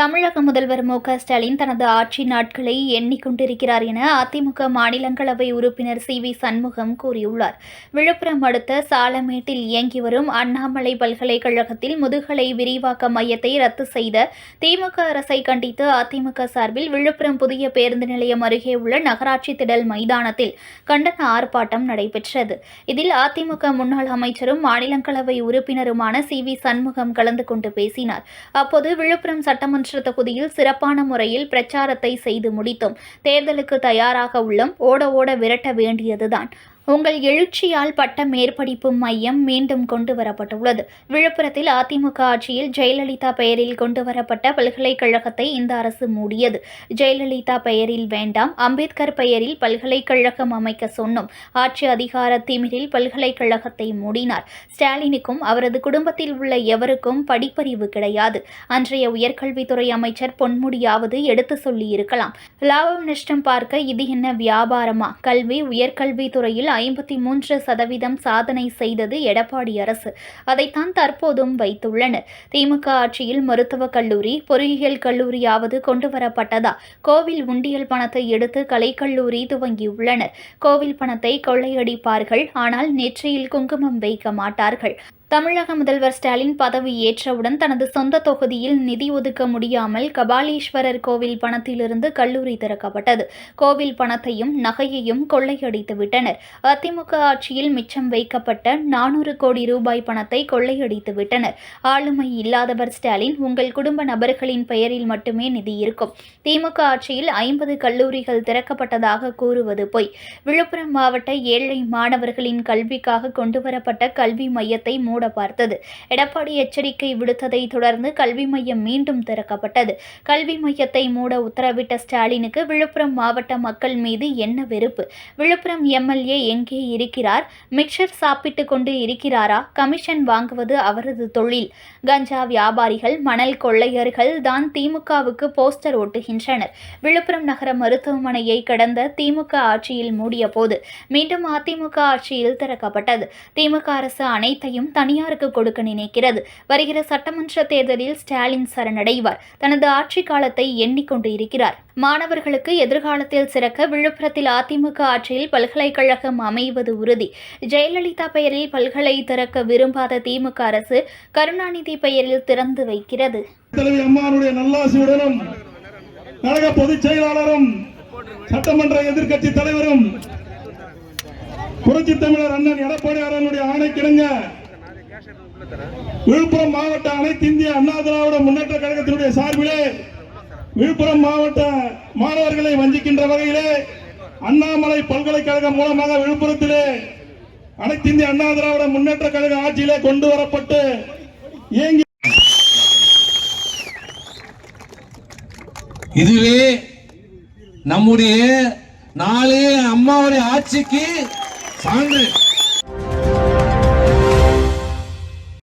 தமிழக முதல்வர் மு ஸ்டாலின் தனது ஆட்சி நாட்களை எண்ணிக்கொண்டிருக்கிறார் என அதிமுக மாநிலங்களவை உறுப்பினர் சி வி சண்முகம் கூறியுள்ளார். விழுப்புரம் அடுத்த சாலமேட்டில் இயங்கி வரும் அண்ணாமலை பல்கலைக்கழகத்தில் முதுகலை விரிவாக்க மையத்தை ரத்து செய்த திமுக அரசை கண்டித்து அதிமுக சார்பில் விழுப்புரம் புதிய பேருந்து நிலையம் அருகே உள்ள நகராட்சி திடல் மைதானத்தில் கண்டன ஆர்ப்பாட்டம் நடைபெற்றது. இதில் அதிமுக முன்னாள் அமைச்சரும் மாநிலங்களவை உறுப்பினருமான சி வி சண்முகம் கலந்து கொண்டு பேசினார். அப்போது விழுப்புரம் சட்டமன்ற தொகுதியில் சிறப்பான முறையில் பிரச்சாரத்தை செய்து முடித்தோம். தேர்தலுக்கு தயாராக உள்ளோம். ஓட ஓட விரட்ட வேண்டியதுதான். உங்கள் எழுச்சியால் பட்ட மேற்படிப்பு மையம் மீண்டும் கொண்டு வரப்பட்டுள்ளது. விழுப்புரத்தில் அதிமுக ஆட்சியில் ஜெயலலிதா பெயரில் கொண்டு வரப்பட்ட பல்கலைக்கழகத்தை இந்த அரசு மூடியது. ஜெயலலிதா பெயரில் வேண்டாம் அம்பேத்கர் பெயரில் பல்கலைக்கழகம் அமைக்க சொன்னோம். ஆட்சி அதிகார திமிரில் பல்கலைக்கழகத்தை மூடினார். ஸ்டாலினுக்கும் அவரது குடும்பத்தில் உள்ள எவருக்கும் படிப்பறிவு கிடையாது. அன்றைய உயர்கல்வித்துறை அமைச்சர் பொன்முடியாவது எடுத்து சொல்லி இருக்கலாம் லாபம் நஷ்டம் பார்க்க இது என்ன வியாபாரமா? கல்வி உயர்கல்வித்துறையில் ஐம்பத்தி மூன்று சதவீதம் சாதனை செய்தது எடப்பாடி அரசு. அதைத்தான் தற்போதும் வைத்துள்ளனர். திமுக ஆட்சியில் மருத்துவக் கல்லூரி பொறியியல் கல்லூரியாவது கொண்டு வரப்பட்டதா கோவில் உண்டியல் பணத்தை எடுத்து கலைக்கல்லூரி துவங்கியுள்ளனர். கோவில் பணத்தை கொள்ளையடிப்பார்கள் ஆனால் நெற்றியில் குங்குமம் வைக்க மாட்டார்கள். தமிழக முதல்வர் ஸ்டாலின் பதவி ஏற்றவுடன் தனது சொந்த தொகுதியில் நிதி ஒதுக்க முடியாமல் கபாலீஸ்வரர் கோவில் பணத்திலிருந்து கல்லூரி திறக்கப்பட்டது. கோவில் பணத்தையும் நகையையும் கொள்ளையடித்து விட்டனர். அதிமுக ஆட்சியில் மிச்சம் வைக்கப்பட்ட நானூறு கோடி ரூபாய் பணத்தை கொள்ளையடித்து விட்டனர். ஆளுமை இல்லாதவர் ஸ்டாலின் உங்கள் குடும்ப நபர்களின் பெயரில் மட்டுமே நிதி இருக்கும். திமுக ஆட்சியில் ஐம்பது கல்லூரிகள் திறக்கப்பட்டதாக கூறுவது பொய். விழுப்புரம் மாவட்ட ஏழை மாணவர்களின் கல்விக்காக கொண்டுவரப்பட்ட கல்வி மையத்தை மூட பார்த்தது. எடப்பாடி எச்சரிக்கை விடுத்ததை தொடர்ந்து கல்வி மையம் மீண்டும் திறக்கப்பட்டது. கல்வி மையத்தை மூட உத்தரவிட்ட ஸ்டாலினுக்கு விழுப்புரம் மாவட்ட மக்கள் மீது என்ன வெறுப்பு? விழுப்புரம் எம்எல்ஏ எங்கே இருக்கிறார்? மிக்சர் சாப்பிட்டு கொண்டு இருக்கிறாரா? கமிஷன் வாங்குவது அவரது தொழில். கஞ்சா வியாபாரிகள் மணல் கொள்ளையர்கள் தான் திமுகவுக்கு போஸ்டர் ஒட்டுகின்றனர். விழுப்புரம் நகர மருத்துவமனையை கடந்த திமுக ஆட்சியில் மூடிய போது மீண்டும் அதிமுக ஆட்சியில் திறக்கப்பட்டது. திமுக அரசு அனைத்தையும் தனியாருக்கு கொடுக்க நினைக்கிறது. வருகிற சட்டமன்ற தேர்தலில் ஸ்டாலின் சரணடைவார். தனது ஆட்சி காலத்தை எண்ணிக்கொண்டு இருக்கிறார். மாணவர்களுக்கு எதிர்காலத்தில் சிறக்க விழுப்புரத்தில் அதிமுக ஆட்சியில் பல்கலைக்கழகம் அமைவது உறுதி. ஜெயலலிதா பெயரில் பல்கலை திறக்க விரும்பாத திமுக அரசு கருணாநிதி பெயரில் திறந்து வைக்கிறது. கழக பொதுச் செயலாளரும் சட்டமன்ற எதிர்கட்சி தலைவரும் புரட்சி தமிழர் அண்ணன் எடப்பாடி எடப்பாடியாரனுடைய ஆணைக்கிணங்க விழுப்புரம் மாவட்ட அனைத்து இந்திய அண்ணா திராவிட முன்னேற்ற கழகத்தினுடைய சார்பிலே விழுப்புரம் மாவட்ட மாணவர்களை வஞ்சிக்கின்ற வகையிலே அண்ணாமலை பல்கலைக்கழகம் மூலமாக விழுப்புரத்திலே அனைத்து இந்திய அண்ணா திராவிட முன்னேற்ற கழக ஆட்சியிலே கொண்டு வரப்பட்டு இயங்கி இதுவே நம்முடைய நாளே அம்மாவுடைய ஆட்சிக்கு சான்று.